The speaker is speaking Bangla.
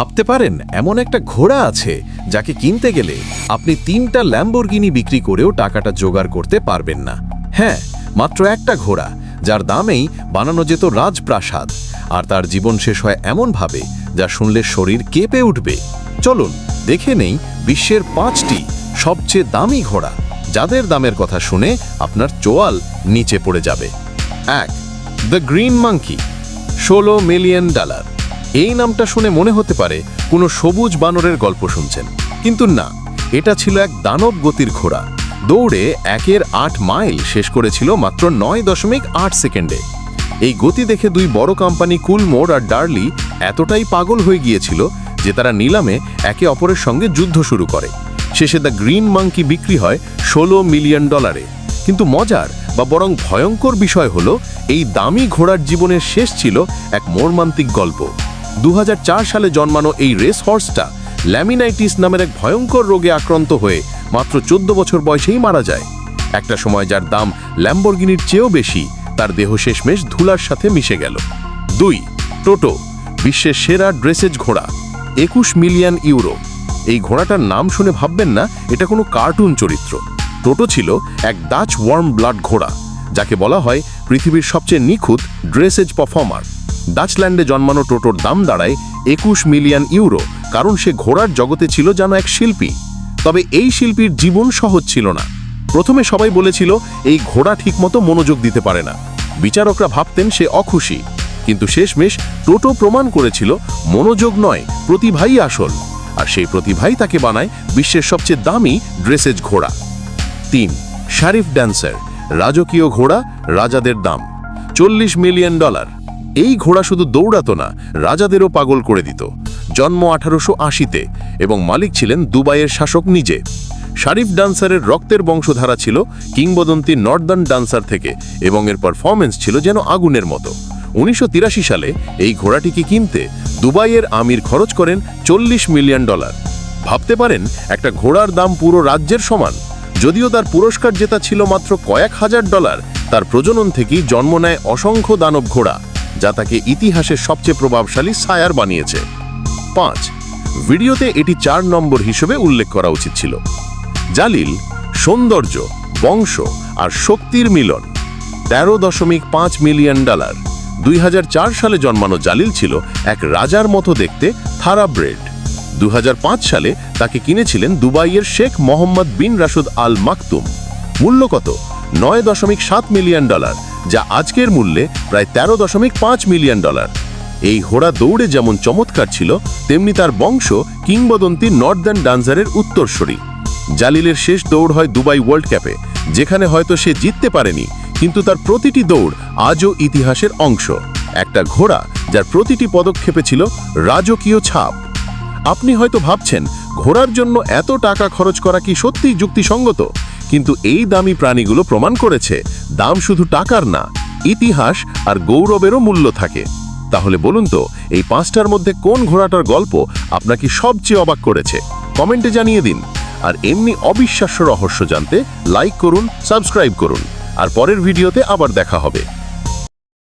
ভাবতে পারেন, এমন একটা ঘোড়া আছে যাকে কিনতে গেলে আপনি তিনটা ল্যাম্বরগিনি বিক্রি করেও টাকাটা জোগাড় করতে পারবেন না। হ্যাঁ মাত্র একটা ঘোড়া, যার দামেই বানানো যেত রাজপ্রাসাদ, আর তার জীবন শেষ হয় এমনভাবে যা শুনলে শরীর কেঁপে উঠবে। চলুন, দেখে নেই বিশ্বের পাঁচটি সবচেয়ে দামি ঘোড়া, যাদের দামের কথা শুনে আপনার চোয়াল নিচে পড়ে যাবে। এক দ্য গ্রিন মাঙ্কি ষোলো মিলিয়ন ডলার এই নামটা শুনে মনে হতে পারে কোনো সবুজ বানরের গল্প শুনছেন। কিন্তু না, এটা ছিল এক দানব গতির ঘোড়া। দৌড়ে একের আট মাইল শেষ করেছিল মাত্র নয় দশমিক আট সেকেন্ডে। এই গতি দেখে দুই বড় কোম্পানি কুলমোর আর ডার্লি এতটাই পাগল হয়ে গিয়েছিল যে তারা নিলামে একে অপরের সঙ্গে যুদ্ধ শুরু করে। শেষে দ্য গ্রিন মাঙ্কি বিক্রি হয় ষোলো মিলিয়ন ডলারে। কিন্তু মজার বা বরং ভয়ঙ্কর বিষয় হলো, এই দামি ঘোড়ার জীবনের শেষ ছিল এক মর্মান্তিক গল্প। দু হাজার চার সালে জন্মানো এই রেস হর্সটা ল্যামিনাইটিস নামের এক ভয়ঙ্কর রোগে আক্রান্ত হয়ে মাত্র চোদ্দ বছর বয়সেই মারা যায়। একটা সময় যার দাম ল্যাম্বরগিনির চেয়েও বেশি, তার দেহ শেষমেশ ধুলার সাথে মিশে গেল। দুই, টোটো, বিশ্বের সেরা ড্রেসেজ ঘোড়া, একুশ মিলিয়ন ইউরো। এই ঘোড়াটার নাম শুনে ভাববেন না, এটা কোনো কার্টুন চরিত্র। টোটো ছিল এক ডাচ ওয়ার্ম ব্লাড ঘোড়া, যাকে বলা হয় পৃথিবীর সবচেয়ে নিখুঁত ড্রেসেজ পারফর্মার। ডাচল্যান্ডে জন্মানো টোটোর দাম দাঁড়ায় একুশ মিলিয়ন ইউরো, কারণ সে ঘোড়ার জগতে ছিল যেন এক শিল্পী। তবে এই শিল্পীর জীবন সহজ ছিল না। প্রথমে সবাই বলেছিল, এই ঘোড়া ঠিকমতো মনোযোগ দিতে পারে না। বিচারকরা ভাবতেন সে অখুশি। কিন্তু শেষমেশ টোটো প্রমাণ করেছিল, মনোযোগ নয়, প্রতিভাই আসল। আর সেই প্রতিভাই তাকে বানায় বিশ্বের সবচেয়ে দামি ড্রেসেজ ঘোড়া। তিন, শারিফ ড্যান্সার, রাজকীয় ঘোড়া, রাজাদের দাম, চল্লিশ মিলিয়ন ডলার। এই ঘোড়া শুধু দৌড়াত না, রাজাদেরও পাগল করে দিত। জন্ম আঠারোশো আশিতে এবং মালিক ছিলেন দুবাইয়ের শাসক নিজে। শারিফ ডান্সারের রক্তের বংশধারা ছিল কিংবদন্তি নর্দার্ন ডান্সার থেকে এবং এর পারফরমেন্স ছিল যেন আগুনের মতো। উনিশশো তিরাশি সালে এই ঘোড়াটিকে কিনতে দুবাইয়ের আমির খরচ করেন চল্লিশ মিলিয়ন ডলার। ভাবতে পারেন, একটা ঘোড়ার দাম পুরো রাজ্যের সমান। যদিও তার পুরস্কার জেতা ছিল মাত্র কয়েক হাজার ডলার, তার প্রজনন থেকেই জন্ম নেয় অসংখ্য দানব ঘোড়া। যা তাকে ইতিহাসের সবচেয়ে প্রভাবশালী সায়ার বানিয়েছে। পাঁচ, ভিডিওতে এটি চার নম্বর হিসেবে উল্লেখ করা উচিত ছিল। জালিল, সৌন্দর্য, বংশ আর শক্তির মিলন। তেরো দশমিক পাঁচ মিলিয়ন ডলার। দুই হাজার চার সালে জন্মানো জালিল ছিল এক রাজার মতো দেখতে থারা ব্রেড। দুই হাজার পাঁচ সালে তাকে কিনেছিলেন দুবাইয়ের শেখ মোহাম্মদ বিন রাশুদ আল মাকতুম মূল্য কত? নয় দশমিক সাত মিলিয়ন ডলার। যা আজকের মূল্যে প্রায় তেরো দশমিক পাঁচ মিলিয়ন ডলার। এই ঘোড়া দৌড়ে যেমন চমৎকার ছিল, তেমনি তার বংশ কিংবদন্তি নর্দার্ন ডান্সারের উত্তরস্বরী জালিলের শেষ দৌড় হয় দুবাই ওয়ার্ল্ড কাপে, যেখানে হয়তো সে জিততে পারেনি, কিন্তু তার প্রতিটি দৌড় আজও ইতিহাসের অংশ। একটা ঘোড়া যার প্রতিটি পদক্ষেপে ছিল রাজকীয় ছাপ। আপনি হয়তো ভাবছেন, ঘোড়ার জন্য এত টাকা খরচ করা কি সত্যিই যুক্তিসঙ্গত? কিন্তু এই দামি প্রাণীগুলো প্রমাণ করেছে, দাম শুধু টাকার না, ইতিহাস আর গৌরবেরও মূল্য থাকে। তাহলে বলুন তো, এই পাঁচটার মধ্যে কোন ঘোড়াটার গল্প আপনাকে সবচেয়ে অবাক করেছে? কমেন্টে জানিয়ে দিন। আর এমনি অবিশ্বাস্য রহস্য জানতে লাইক করুন, সাবস্ক্রাইব করুন। আর পরের ভিডিওতে আবার দেখা হবে।